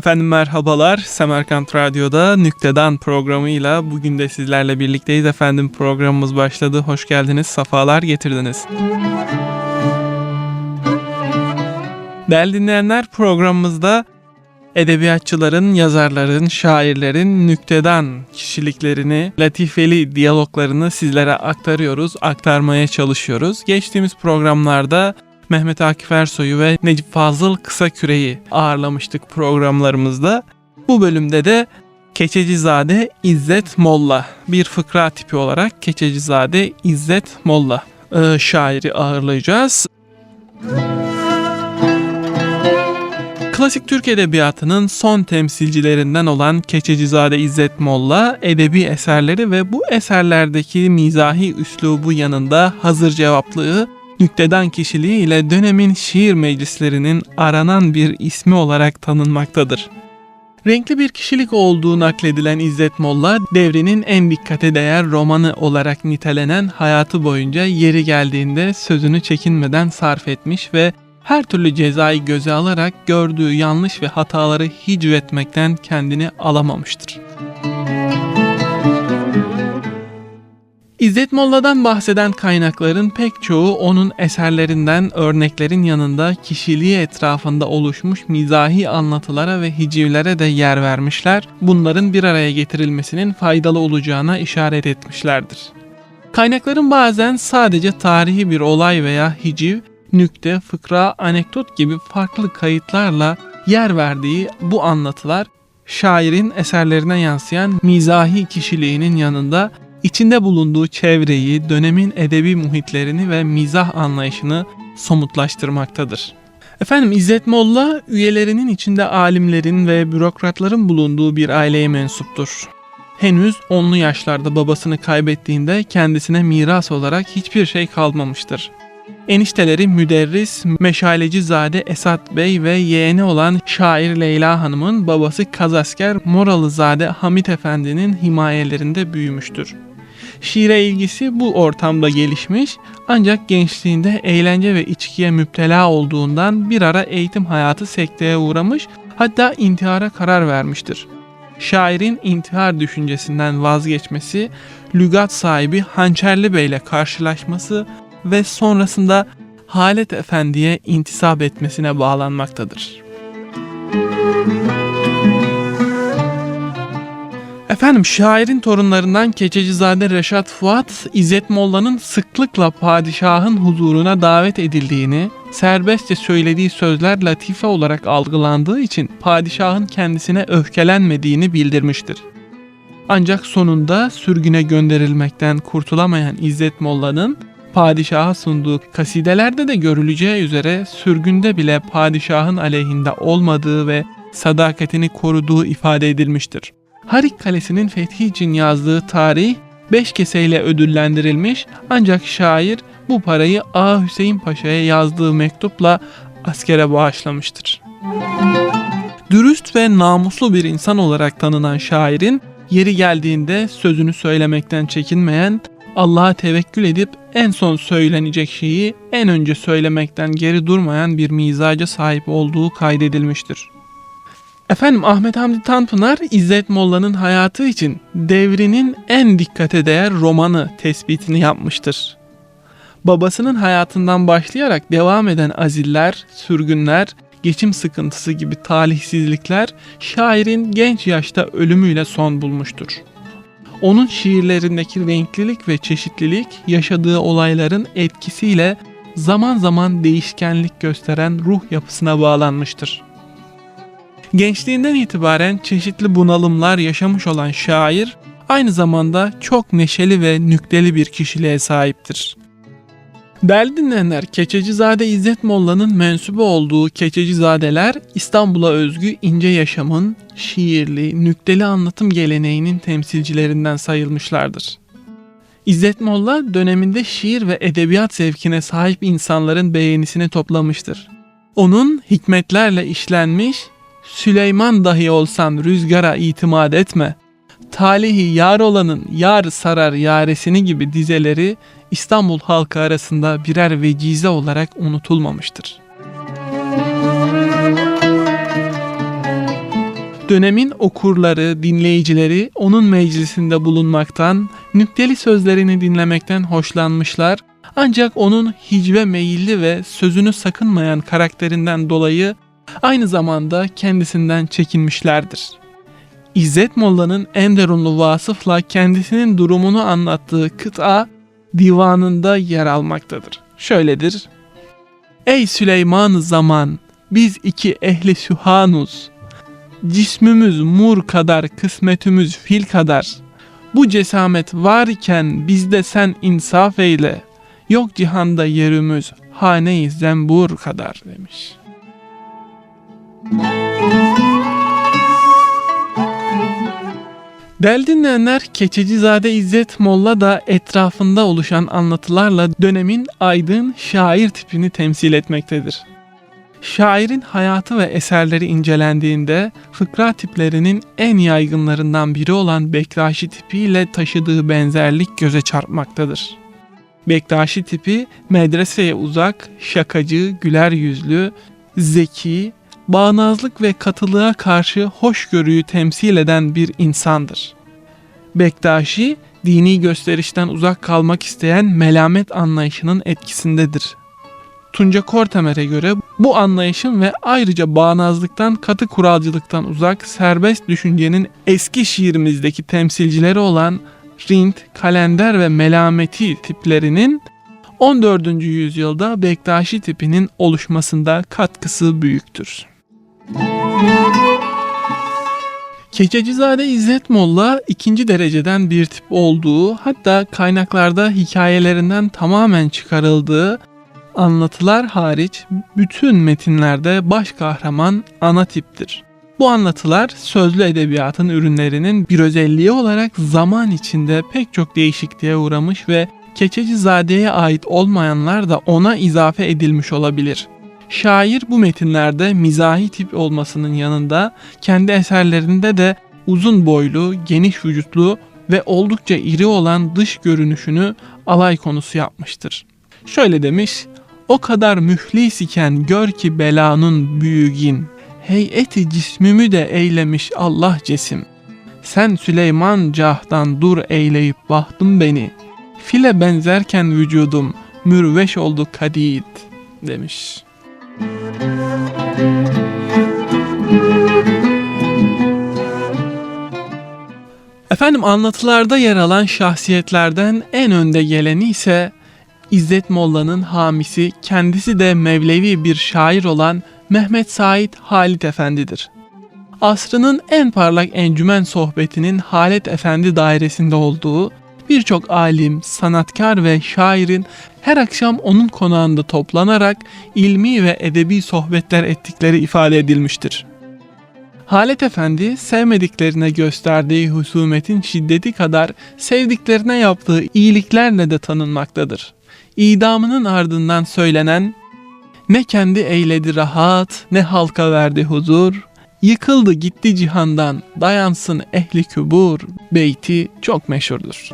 Efendim merhabalar. Semerkant Radyo'da Nüktedan programıyla bugün de sizlerle birlikteyiz efendim. Programımız başladı. Hoş geldiniz. Safalar getirdiniz. Değerli dinleyenler programımızda edebiyatçıların, yazarların, şairlerin nüktedan kişiliklerini, latifeli diyaloglarını sizlere aktarıyoruz, aktarmaya çalışıyoruz. Geçtiğimiz programlarda Mehmet Akif Ersoy'u ve Necip Fazıl Kısaküre'yi ağırlamıştık programlarımızda. Bu bölümde de Keçecizade İzzet Molla bir fıkra tipi olarak Keçecizade İzzet Molla e, şairi ağırlayacağız. Klasik Türk Edebiyatı'nın son temsilcilerinden olan Keçecizade İzzet Molla edebi eserleri ve bu eserlerdeki mizahi üslubu yanında hazır cevaplığı nüktedan kişiliği ile dönemin şiir meclislerinin aranan bir ismi olarak tanınmaktadır. Renkli bir kişilik olduğu nakledilen İzzet Molla, devrinin en dikkate değer romanı olarak nitelenen hayatı boyunca yeri geldiğinde sözünü çekinmeden sarf etmiş ve her türlü cezayı göze alarak gördüğü yanlış ve hataları hicvetmekten kendini alamamıştır. İzzet Molla'dan bahseden kaynakların pek çoğu onun eserlerinden örneklerin yanında kişiliği etrafında oluşmuş mizahi anlatılara ve hicivlere de yer vermişler, bunların bir araya getirilmesinin faydalı olacağına işaret etmişlerdir. Kaynakların bazen sadece tarihi bir olay veya hiciv, nükte, fıkra, anekdot gibi farklı kayıtlarla yer verdiği bu anlatılar, şairin eserlerine yansıyan mizahi kişiliğinin yanında içinde bulunduğu çevreyi, dönemin edebi muhitlerini ve mizah anlayışını somutlaştırmaktadır. Efendim İzzet Molla üyelerinin içinde alimlerin ve bürokratların bulunduğu bir aileye mensuptur. Henüz onlu yaşlarda babasını kaybettiğinde kendisine miras olarak hiçbir şey kalmamıştır. Enişteleri müderris Meşaleci Zade Esat Bey ve yeğeni olan şair Leyla Hanım'ın babası Kazasker Moralı Zade Hamit Efendi'nin himayelerinde büyümüştür. Şiire ilgisi bu ortamda gelişmiş ancak gençliğinde eğlence ve içkiye müptela olduğundan bir ara eğitim hayatı sekteye uğramış hatta intihara karar vermiştir. Şairin intihar düşüncesinden vazgeçmesi, lügat sahibi Hançerli Bey ile karşılaşması ve sonrasında Halet Efendi'ye intisap etmesine bağlanmaktadır. Efendim şairin torunlarından Keçecizade Reşat Fuat, İzzet Molla'nın sıklıkla padişahın huzuruna davet edildiğini, serbestçe söylediği sözler latife olarak algılandığı için padişahın kendisine öfkelenmediğini bildirmiştir. Ancak sonunda sürgüne gönderilmekten kurtulamayan İzzet Molla'nın padişaha sunduğu kasidelerde de görüleceği üzere sürgünde bile padişahın aleyhinde olmadığı ve sadakatini koruduğu ifade edilmiştir. Harik Kalesi'nin fethi için yazdığı tarih 5 keseyle ödüllendirilmiş ancak şair bu parayı Ağa Hüseyin Paşa'ya yazdığı mektupla askere bağışlamıştır. Dürüst ve namuslu bir insan olarak tanınan şairin yeri geldiğinde sözünü söylemekten çekinmeyen, Allah'a tevekkül edip en son söylenecek şeyi en önce söylemekten geri durmayan bir mizaca sahip olduğu kaydedilmiştir. Efendim Ahmet Hamdi Tanpınar İzzet Molla'nın hayatı için devrinin en dikkate değer romanı tespitini yapmıştır. Babasının hayatından başlayarak devam eden aziller, sürgünler, geçim sıkıntısı gibi talihsizlikler şairin genç yaşta ölümüyle son bulmuştur. Onun şiirlerindeki renklilik ve çeşitlilik yaşadığı olayların etkisiyle zaman zaman değişkenlik gösteren ruh yapısına bağlanmıştır. Gençliğinden itibaren çeşitli bunalımlar yaşamış olan şair aynı zamanda çok neşeli ve nükteli bir kişiliğe sahiptir. Değerli dinleyenler, Keçecizade İzzet Molla'nın mensubu olduğu Keçecizadeler İstanbul'a özgü ince yaşamın, şiirli, nükteli anlatım geleneğinin temsilcilerinden sayılmışlardır. İzzet Molla döneminde şiir ve edebiyat zevkine sahip insanların beğenisini toplamıştır. Onun hikmetlerle işlenmiş Süleyman dahi olsan rüzgara itimat etme. Talihi yar olanın yar sarar yaresini gibi dizeleri İstanbul halkı arasında birer vecize olarak unutulmamıştır. Dönemin okurları, dinleyicileri onun meclisinde bulunmaktan, nükteli sözlerini dinlemekten hoşlanmışlar. Ancak onun hicve meyilli ve sözünü sakınmayan karakterinden dolayı aynı zamanda kendisinden çekinmişlerdir. İzzet Molla'nın Enderunlu vasıfla kendisinin durumunu anlattığı kıta divanında yer almaktadır. Şöyledir. Ey Süleyman zaman biz iki ehli sühanuz. Cismimiz mur kadar kısmetimiz fil kadar. Bu cesamet var iken bizde sen insaf eyle. Yok cihanda yerimiz hane-i zembur kadar demiş. Değerli dinleyenler, Keçecizade İzzet Molla da etrafında oluşan anlatılarla dönemin aydın şair tipini temsil etmektedir. Şairin hayatı ve eserleri incelendiğinde fıkra tiplerinin en yaygınlarından biri olan Bektaşi tipiyle taşıdığı benzerlik göze çarpmaktadır. Bektaşi tipi medreseye uzak, şakacı, güler yüzlü, zeki, bağnazlık ve katılığa karşı hoşgörüyü temsil eden bir insandır. Bektaşi, dini gösterişten uzak kalmak isteyen melamet anlayışının etkisindedir. Tunca Kortemer'e göre bu anlayışın ve ayrıca bağnazlıktan, katı kuralcılıktan uzak, serbest düşüncenin eski şiirimizdeki temsilcileri olan Rint, Kalender ve Melameti tiplerinin 14. yüzyılda Bektaşi tipinin oluşmasında katkısı büyüktür. Keçecizade İzzet Molla ikinci dereceden bir tip olduğu hatta kaynaklarda hikayelerinden tamamen çıkarıldığı anlatılar hariç bütün metinlerde baş kahraman ana tiptir. Bu anlatılar sözlü edebiyatın ürünlerinin bir özelliği olarak zaman içinde pek çok değişikliğe uğramış ve Keçecizade'ye ait olmayanlar da ona izafe edilmiş olabilir. Şair bu metinlerde mizahi tip olmasının yanında kendi eserlerinde de uzun boylu, geniş vücutlu ve oldukça iri olan dış görünüşünü alay konusu yapmıştır. Şöyle demiş, o kadar mühlis iken gör ki belanın büyügin, heyeti cismimi de eylemiş Allah cesim. Sen Süleyman cahdan dur eyleyip bahtın beni, file benzerken vücudum mürveş oldu kadid demiş.'' Efendim anlatılarda yer alan şahsiyetlerden en önde geleni ise İzzet Molla'nın hamisi kendisi de Mevlevi bir şair olan Mehmet Said Halit Efendi'dir. Asrının en parlak encümen sohbetinin Halet Efendi dairesinde olduğu birçok alim, sanatkar ve şairin her akşam onun konağında toplanarak ilmi ve edebi sohbetler ettikleri ifade edilmiştir. Halet Efendi sevmediklerine gösterdiği husumetin şiddeti kadar sevdiklerine yaptığı iyiliklerle de tanınmaktadır. İdamının ardından söylenen ne kendi eyledi rahat ne halka verdi huzur, yıkıldı gitti cihandan dayansın ehli kübur beyti çok meşhurdur.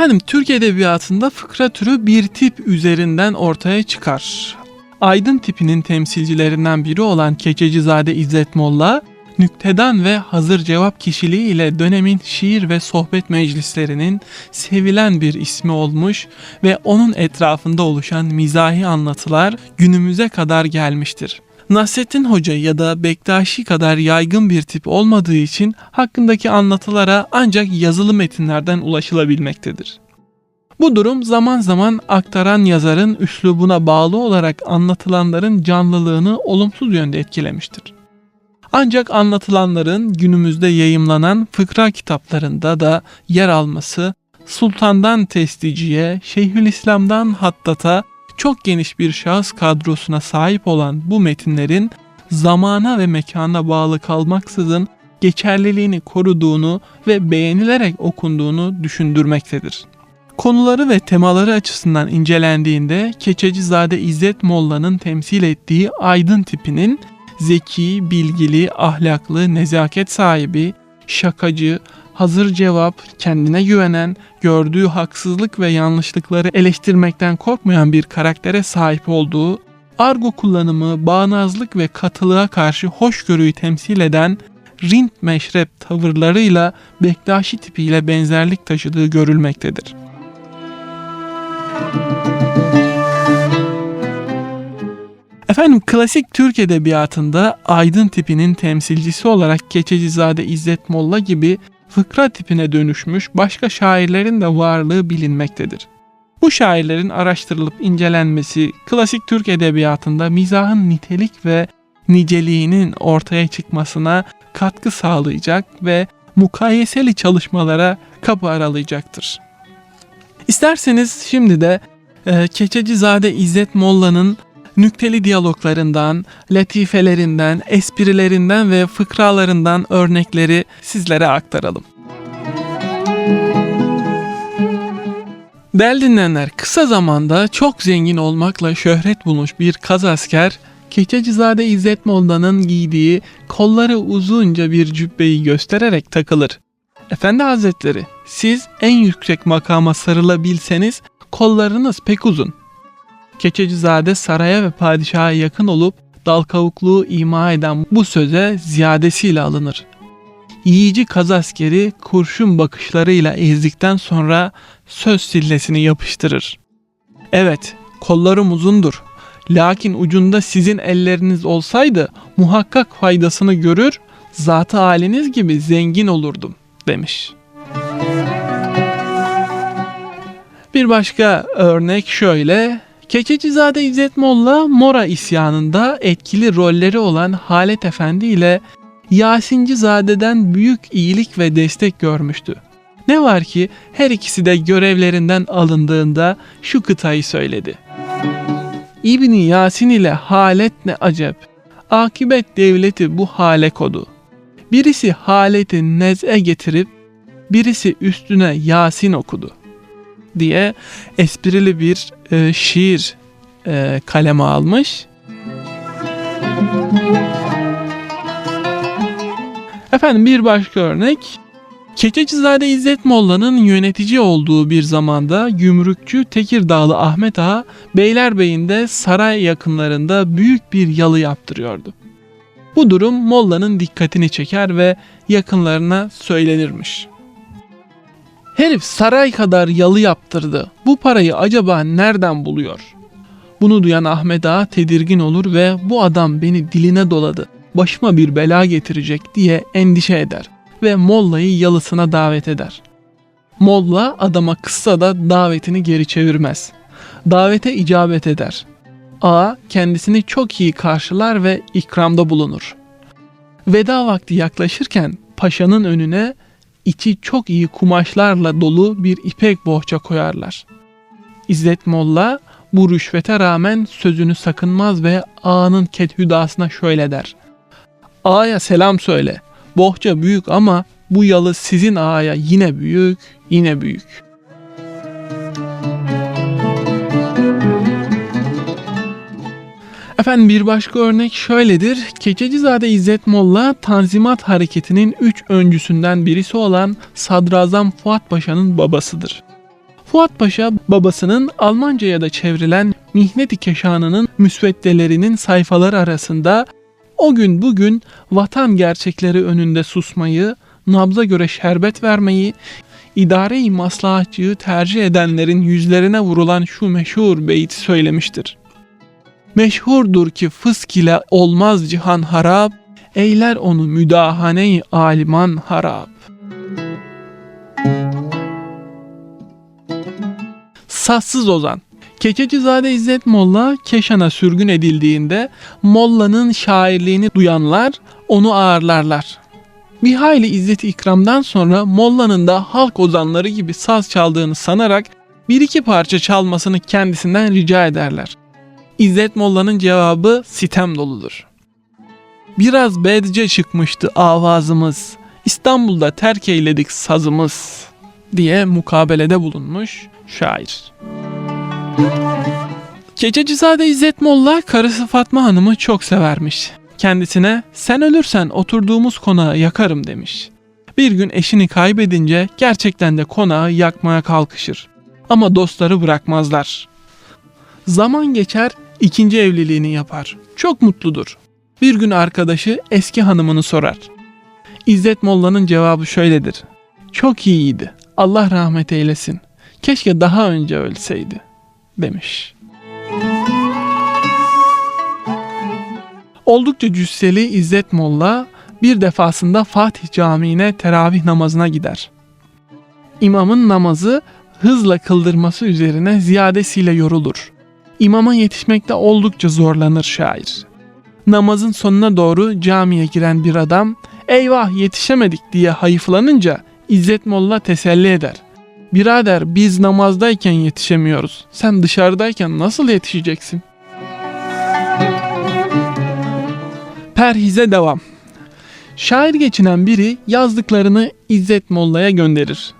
Efendim Türk Edebiyatı'nda fıkra türü bir tip üzerinden ortaya çıkar. Aydın tipinin temsilcilerinden biri olan Keçecizade İzzet Molla, nüktedan ve hazır cevap kişiliği ile dönemin şiir ve sohbet meclislerinin sevilen bir ismi olmuş ve onun etrafında oluşan mizahi anlatılar günümüze kadar gelmiştir. Nasrettin Hoca ya da Bektaşi kadar yaygın bir tip olmadığı için hakkındaki anlatılara ancak yazılı metinlerden ulaşılabilmektedir. Bu durum zaman zaman aktaran yazarın üslubuna bağlı olarak anlatılanların canlılığını olumsuz yönde etkilemiştir. Ancak anlatılanların günümüzde yayımlanan fıkra kitaplarında da yer alması Sultan'dan Testici'ye, Şeyhülislam'dan Hattat'a çok geniş bir şahıs kadrosuna sahip olan bu metinlerin zamana ve mekana bağlı kalmaksızın geçerliliğini koruduğunu ve beğenilerek okunduğunu düşündürmektedir. Konuları ve temaları açısından incelendiğinde Keçecizade İzzet Molla'nın temsil ettiği aydın tipinin zeki, bilgili, ahlaklı, nezaket sahibi, şakacı, hazır cevap, kendine güvenen, gördüğü haksızlık ve yanlışlıkları eleştirmekten korkmayan bir karaktere sahip olduğu, argo kullanımı, bağnazlık ve katılığa karşı hoşgörüyü temsil eden Rint meşrep tavırlarıyla Bektaşi tipiyle benzerlik taşıdığı görülmektedir. Efendim klasik Türk edebiyatında aydın tipinin temsilcisi olarak Keçecizade İzzet Molla gibi fıkra tipine dönüşmüş başka şairlerin de varlığı bilinmektedir. Bu şairlerin araştırılıp incelenmesi klasik Türk edebiyatında mizahın nitelik ve niceliğinin ortaya çıkmasına katkı sağlayacak ve mukayeseli çalışmalara kapı aralayacaktır. İsterseniz şimdi de e, Keçecizade İzzet Molla'nın nükteli diyaloglarından, latifelerinden, esprilerinden ve fıkralarından örnekleri sizlere aktaralım. Değerli dinleyenler, kısa zamanda çok zengin olmakla şöhret bulmuş bir kaz asker, Keçecizade İzzet Molla'nın giydiği kolları uzunca bir cübbeyi göstererek takılır. Efendi Hazretleri, siz en yüksek makama sarılabilseniz kollarınız pek uzun. Keçecizade saraya ve padişaha yakın olup dal kavukluğu ima eden bu söze ziyadesiyle alınır. Yiyici kaz askeri kurşun bakışlarıyla ezdikten sonra söz sillesini yapıştırır. Evet, kollarım uzundur. Lakin ucunda sizin elleriniz olsaydı muhakkak faydasını görür, zatı haliniz gibi zengin olurdum demiş. Bir başka örnek şöyle. Keçecizade İzzet Molla Mora isyanında etkili rolleri olan Halet Efendi ile Yasincizade'den büyük iyilik ve destek görmüştü. Ne var ki her ikisi de görevlerinden alındığında şu kıtayı söyledi. İbni Yasin ile Halet ne acep. Akibet devleti bu hale kodu. Birisi Halet'i nez'e getirip birisi üstüne Yasin okudu diye esprili bir e, şiir e, kaleme almış. Efendim bir başka örnek. Keçecizade İzzet Molla'nın yönetici olduğu bir zamanda gümrükçü Tekirdağlı Ahmet Ağa Beylerbeyi'nde saray yakınlarında büyük bir yalı yaptırıyordu. Bu durum Molla'nın dikkatini çeker ve yakınlarına söylenirmiş. Herif saray kadar yalı yaptırdı. Bu parayı acaba nereden buluyor? Bunu duyan Ahmet Ağa tedirgin olur ve bu adam beni diline doladı. Başıma bir bela getirecek diye endişe eder ve Molla'yı yalısına davet eder. Molla adama kıssa da davetini geri çevirmez. Davete icabet eder. Ağa kendisini çok iyi karşılar ve ikramda bulunur. Veda vakti yaklaşırken paşanın önüne içi çok iyi kumaşlarla dolu bir ipek bohça koyarlar. İzzet Molla bu rüşvete rağmen sözünü sakınmaz ve ağanın kethüdasına şöyle der. Ağaya selam söyle. Bohça büyük ama bu yalı sizin ağaya yine büyük, yine büyük. Efendim bir başka örnek şöyledir. Keçecizade İzzet Molla Tanzimat hareketinin üç öncüsünden birisi olan Sadrazam Fuat Paşa'nın babasıdır. Fuat Paşa babasının Almanca'ya da çevrilen Mihnet-i Keşanı'nın müsveddelerinin sayfaları arasında o gün bugün vatan gerçekleri önünde susmayı, nabza göre şerbet vermeyi, idare-i maslahatçıyı tercih edenlerin yüzlerine vurulan şu meşhur beyti söylemiştir. Meşhurdur ki fısk ile olmaz cihan harap, eyler onu müdahane-i aliman harap. Sassız Ozan Keçecizade İzzet Molla Keşan'a sürgün edildiğinde Molla'nın şairliğini duyanlar onu ağırlarlar. Bir hayli izzet ikramdan sonra Molla'nın da halk ozanları gibi saz çaldığını sanarak bir iki parça çalmasını kendisinden rica ederler. İzzet Molla'nın cevabı sitem doludur. Biraz bedce çıkmıştı avazımız, İstanbul'da terk eyledik sazımız diye mukabelede bulunmuş şair. Keçecizade İzzet Molla karısı Fatma Hanım'ı çok severmiş. Kendisine sen ölürsen oturduğumuz konağı yakarım demiş. Bir gün eşini kaybedince gerçekten de konağı yakmaya kalkışır. Ama dostları bırakmazlar. Zaman geçer, ikinci evliliğini yapar. Çok mutludur. Bir gün arkadaşı eski hanımını sorar. İzzet Molla'nın cevabı şöyledir. Çok iyiydi. Allah rahmet eylesin. Keşke daha önce ölseydi demiş. Oldukça cüsseli İzzet Molla bir defasında Fatih Camii'ne teravih namazına gider. İmamın namazı hızla kıldırması üzerine ziyadesiyle yorulur. İmama yetişmekte oldukça zorlanır şair. Namazın sonuna doğru camiye giren bir adam eyvah yetişemedik diye hayıflanınca İzzet Molla teselli eder. Birader biz namazdayken yetişemiyoruz. Sen dışarıdayken nasıl yetişeceksin? Perhize devam. Şair geçinen biri yazdıklarını İzzet Molla'ya gönderir.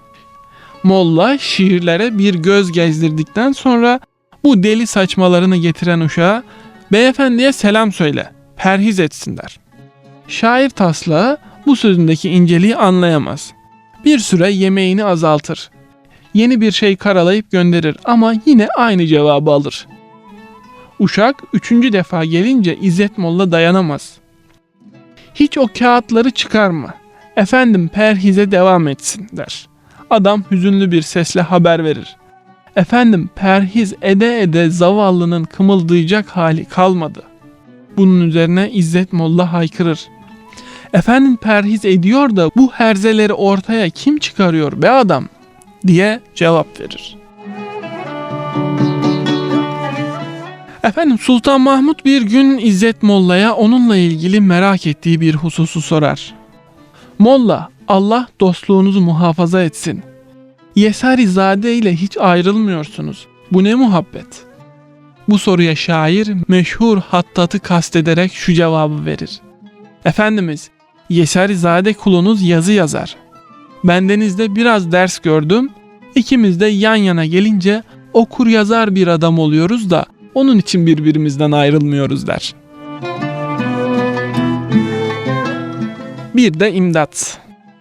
Molla şiirlere bir göz gezdirdikten sonra bu deli saçmalarını getiren uşağa beyefendiye selam söyle, perhiz etsin der. Şair taslağı bu sözündeki inceliği anlayamaz. Bir süre yemeğini azaltır. Yeni bir şey karalayıp gönderir ama yine aynı cevabı alır. Uşak üçüncü defa gelince İzzet Molla dayanamaz. Hiç o kağıtları çıkarma. Efendim perhize devam etsin der. Adam hüzünlü bir sesle haber verir. Efendim perhiz ede ede zavallının kımıldayacak hali kalmadı. Bunun üzerine İzzet Molla haykırır. Efendim perhiz ediyor da bu herzeleri ortaya kim çıkarıyor be adam diye cevap verir. Efendim Sultan Mahmut bir gün İzzet Molla'ya onunla ilgili merak ettiği bir hususu sorar. Molla Allah dostluğunuzu muhafaza etsin. Yesari Zade ile hiç ayrılmıyorsunuz. Bu ne muhabbet? Bu soruya şair meşhur hattatı kastederek şu cevabı verir. Efendimiz, Yesari Zade kulunuz yazı yazar. Bendenizde biraz ders gördüm. İkimiz de yan yana gelince okur yazar bir adam oluyoruz da onun için birbirimizden ayrılmıyoruz der. Bir de imdat.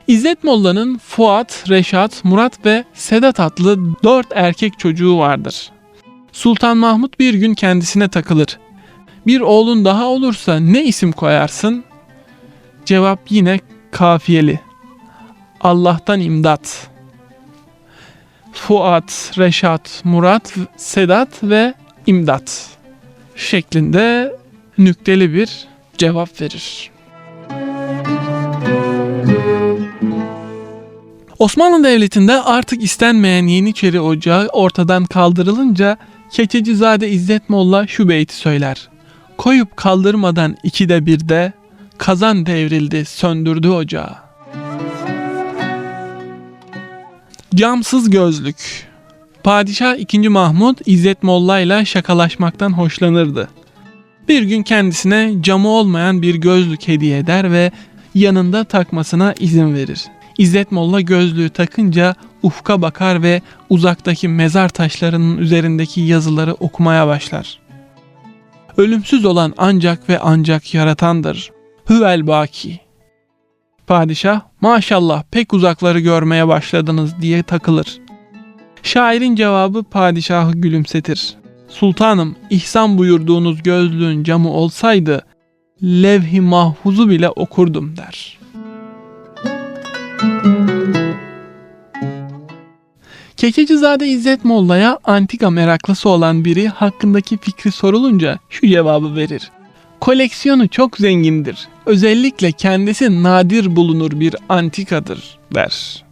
İzzet Molla'nın Fuat, Reşat, Murat ve Sedat adlı dört erkek çocuğu vardır. Sultan Mahmut bir gün kendisine takılır. Bir oğlun daha olursa ne isim koyarsın? Cevap yine kafiyeli. Allah'tan imdat. Fuat, Reşat, Murat, Sedat ve imdat şeklinde nükteli bir cevap verir. Osmanlı Devleti'nde artık istenmeyen Yeniçeri Ocağı ortadan kaldırılınca Keçecizade İzzet Molla şu beyti söyler. Koyup kaldırmadan ikide birde kazan devrildi söndürdü ocağı. Camsız gözlük Padişah 2. Mahmud İzzet Molla ile şakalaşmaktan hoşlanırdı. Bir gün kendisine camı olmayan bir gözlük hediye eder ve yanında takmasına izin verir. İzzet Molla gözlüğü takınca ufka bakar ve uzaktaki mezar taşlarının üzerindeki yazıları okumaya başlar. Ölümsüz olan ancak ve ancak yaratandır. Hüvel baki. Padişah maşallah pek uzakları görmeye başladınız diye takılır. Şairin cevabı padişahı gülümsetir. Sultanım ihsan buyurduğunuz gözlüğün camı olsaydı levh-i mahfuzu bile okurdum der. Keçecizade İzzet Molla'ya antika meraklısı olan biri hakkındaki fikri sorulunca şu cevabı verir. Koleksiyonu çok zengindir. Özellikle kendisi nadir bulunur bir antikadır der.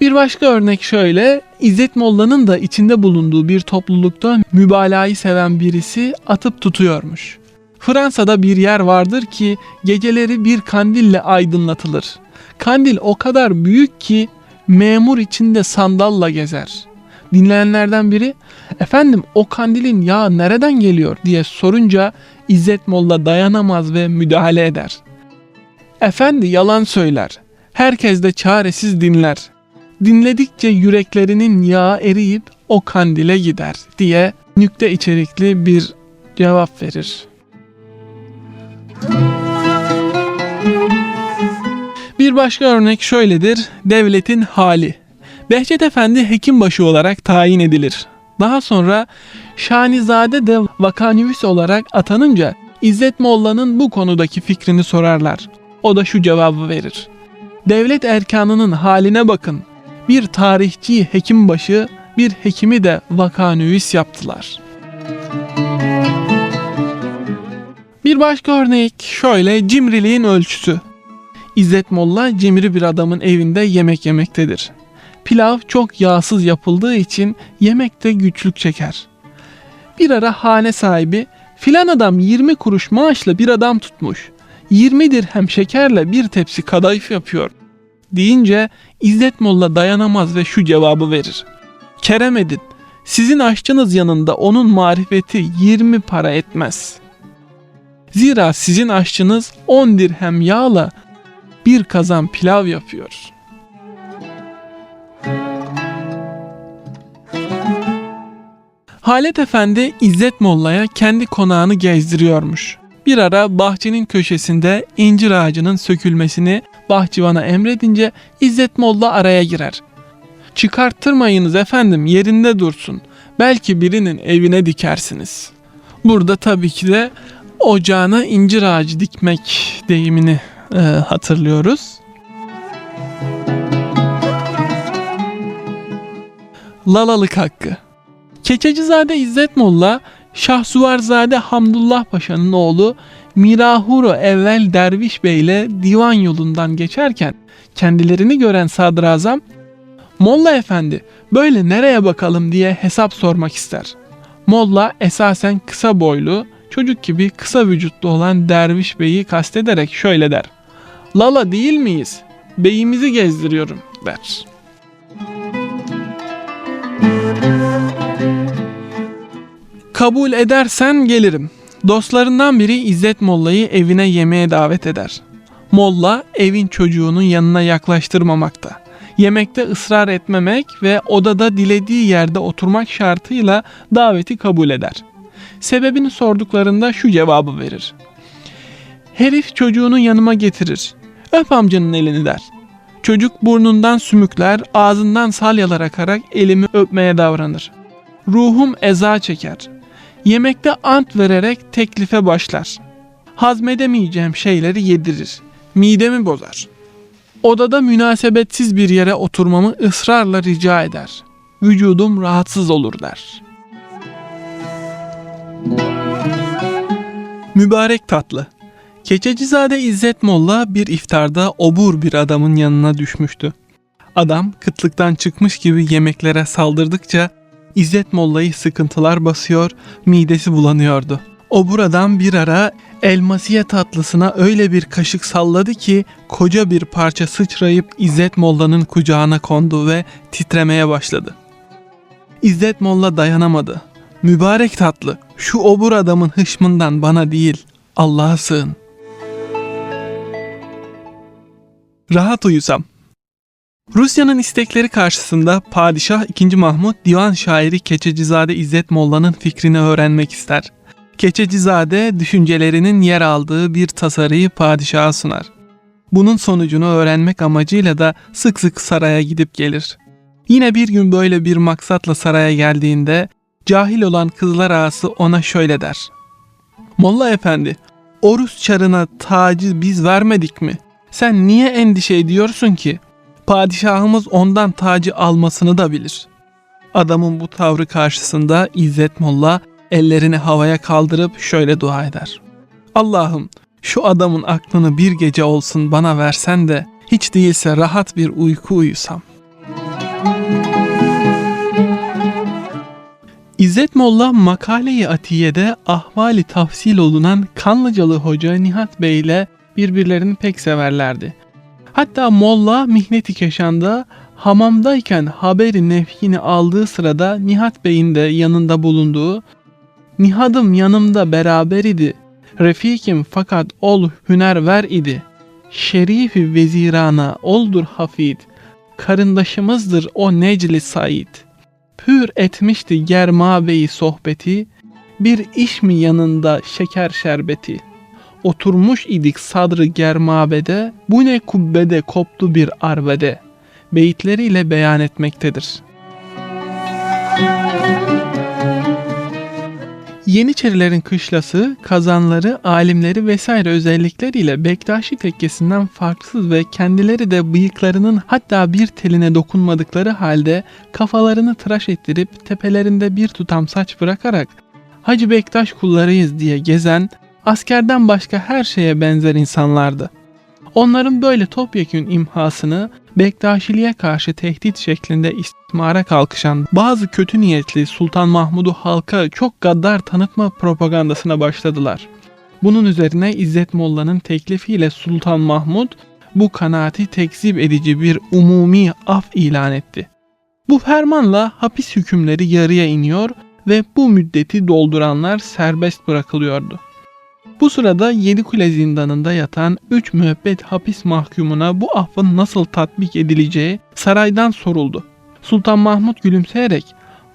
Bir başka örnek şöyle. İzzet Molla'nın da içinde bulunduğu bir toplulukta mübalağayı seven birisi atıp tutuyormuş. Fransa'da bir yer vardır ki geceleri bir kandille aydınlatılır. Kandil o kadar büyük ki memur içinde sandalla gezer. Dinleyenlerden biri efendim o kandilin yağı nereden geliyor diye sorunca İzzet Molla dayanamaz ve müdahale eder. Efendi yalan söyler. Herkes de çaresiz dinler. Dinledikçe yüreklerinin yağı eriyip o kandile gider diye nükte içerikli bir cevap verir. Bir Bir başka örnek şöyledir. Devletin hali. Behçet Efendi hekimbaşı olarak tayin edilir. Daha sonra Şanizade de vakanüvis olarak atanınca İzzet Molla'nın bu konudaki fikrini sorarlar. O da şu cevabı verir. Devlet erkanının haline bakın. Bir tarihçi hekimbaşı, bir hekimi de vakanüvis yaptılar. Bir başka örnek şöyle cimriliğin ölçüsü. İzzet Molla cimri bir adamın evinde yemek yemektedir. Pilav çok yağsız yapıldığı için yemekte güçlük çeker. Bir ara hane sahibi filan adam 20 kuruş maaşla bir adam tutmuş. 20 dirhem şekerle bir tepsi kadayıf yapıyor. Deyince İzzet Molla dayanamaz ve şu cevabı verir. Kerem edin. Sizin aşçınız yanında onun marifeti 20 para etmez. Zira sizin aşçınız 10 dirhem yağla bir kazan pilav yapıyor. Halet Efendi İzzet Molla'ya kendi konağını gezdiriyormuş. Bir ara bahçenin köşesinde incir ağacının sökülmesini bahçıvana emredince İzzet Molla araya girer. Çıkarttırmayınız efendim yerinde dursun. Belki birinin evine dikersiniz. Burada tabii ki de ocağına incir ağacı dikmek deyimini e, hatırlıyoruz. Lalalık hakkı. Keçecizade İzzet Molla, Şahsuvarzade Hamdullah Paşa'nın oğlu Mirahuro evvel Derviş Bey ile divan yolundan geçerken kendilerini gören sadrazam Molla Efendi böyle nereye bakalım diye hesap sormak ister. Molla esasen kısa boylu, çocuk gibi kısa vücutlu olan Derviş Bey'i kastederek şöyle der. Lala değil miyiz? Beyimizi gezdiriyorum der. Kabul edersen gelirim. Dostlarından biri İzzet Molla'yı evine yemeğe davet eder. Molla evin çocuğunun yanına yaklaştırmamakta. Yemekte ısrar etmemek ve odada dilediği yerde oturmak şartıyla daveti kabul eder. Sebebini sorduklarında şu cevabı verir. Herif çocuğunu yanıma getirir. Öp amcanın elini der. Çocuk burnundan sümükler, ağzından salyalar akarak elimi öpmeye davranır. Ruhum eza çeker. Yemekte ant vererek teklife başlar. Hazmedemeyeceğim şeyleri yedirir. Midemi bozar. Odada münasebetsiz bir yere oturmamı ısrarla rica eder. Vücudum rahatsız olur der. Mübarek tatlı. Keçecizade İzzet Molla bir iftarda obur bir adamın yanına düşmüştü. Adam kıtlıktan çıkmış gibi yemeklere saldırdıkça İzzet Molla'yı sıkıntılar basıyor, midesi bulanıyordu. Obur adam bir ara elmasiye tatlısına öyle bir kaşık salladı ki koca bir parça sıçrayıp İzzet Molla'nın kucağına kondu ve titremeye başladı. İzzet Molla dayanamadı. Mübarek tatlı, şu obur adamın hışmından bana değil, Allah'a sığın. Rahat uyusam. Rusya'nın istekleri karşısında Padişah II. Mahmut divan şairi Keçecizade İzzet Molla'nın fikrini öğrenmek ister. Keçecizade düşüncelerinin yer aldığı bir tasarıyı padişaha sunar. Bunun sonucunu öğrenmek amacıyla da sık sık saraya gidip gelir. Yine bir gün böyle bir maksatla saraya geldiğinde cahil olan kızlar ağası ona şöyle der. Molla efendi, Orus çarına tacı biz vermedik mi? Sen niye endişe ediyorsun ki? Padişahımız ondan tacı almasını da bilir. Adamın bu tavrı karşısında İzzet Molla ellerini havaya kaldırıp şöyle dua eder. Allah'ım şu adamın aklını bir gece olsun bana versen de hiç değilse rahat bir uyku uyusam. İzzet Molla Makale-i Atiye'de ahvali tafsil olunan Kanlıcalı Hoca Nihat Bey ile birbirlerini pek severlerdi. Hatta Molla Mihneti Keşan'da hamamdayken haberi nefhini aldığı sırada Nihat Bey'in de yanında bulunduğu Nihadım yanımda beraber idi. Refikim fakat ol hüner ver idi. Şerifi vezirana oldur hafid. Karındaşımızdır o Necli Said. Pür etmişti germa beyi sohbeti. Bir iş mi yanında şeker şerbeti. Oturmuş idik sadrı germabede, bu ne kubbede koptu bir arbede beyitleriyle beyan etmektedir. Yeniçerilerin kışlası, kazanları, alimleri vesaire özellikleriyle Bektaşi tekkesinden farksız ve kendileri de bıyıklarının hatta bir teline dokunmadıkları halde kafalarını tıraş ettirip tepelerinde bir tutam saç bırakarak Hacı Bektaş kullarıyız diye gezen, askerden başka her şeye benzer insanlardı. Onların böyle topyekün imhasını Bektaşiliğe karşı tehdit şeklinde istismara kalkışan bazı kötü niyetli Sultan Mahmud'u halka çok gaddar tanıtma propagandasına başladılar. Bunun üzerine İzzet Molla'nın teklifiyle Sultan Mahmud bu kanaati tekzip edici bir umumi af ilan etti. Bu fermanla hapis hükümleri yarıya iniyor ve bu müddeti dolduranlar serbest bırakılıyordu. Bu sırada Yedikule zindanında yatan 3 müebbet hapis mahkumuna bu affın nasıl tatbik edileceği saraydan soruldu. Sultan Mahmud gülümseyerek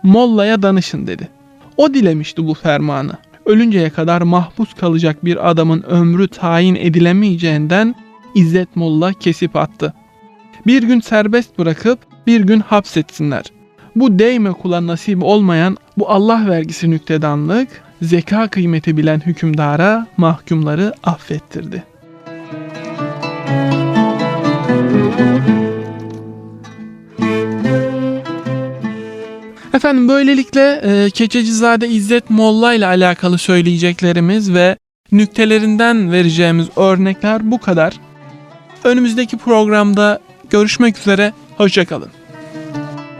Molla'ya danışın dedi. O dilemişti bu fermanı. Ölünceye kadar mahpus kalacak bir adamın ömrü tayin edilemeyeceğinden İzzet Molla kesip attı. Bir gün serbest bırakıp bir gün hapsetsinler. Bu değme kula nasip olmayan bu Allah vergisi nüktedanlık zeka kıymeti bilen hükümdara mahkumları affettirdi. Efendim böylelikle e, Keçecizade İzzet Molla ile alakalı söyleyeceklerimiz ve nüktelerinden vereceğimiz örnekler bu kadar. Önümüzdeki programda görüşmek üzere, hoşçakalın.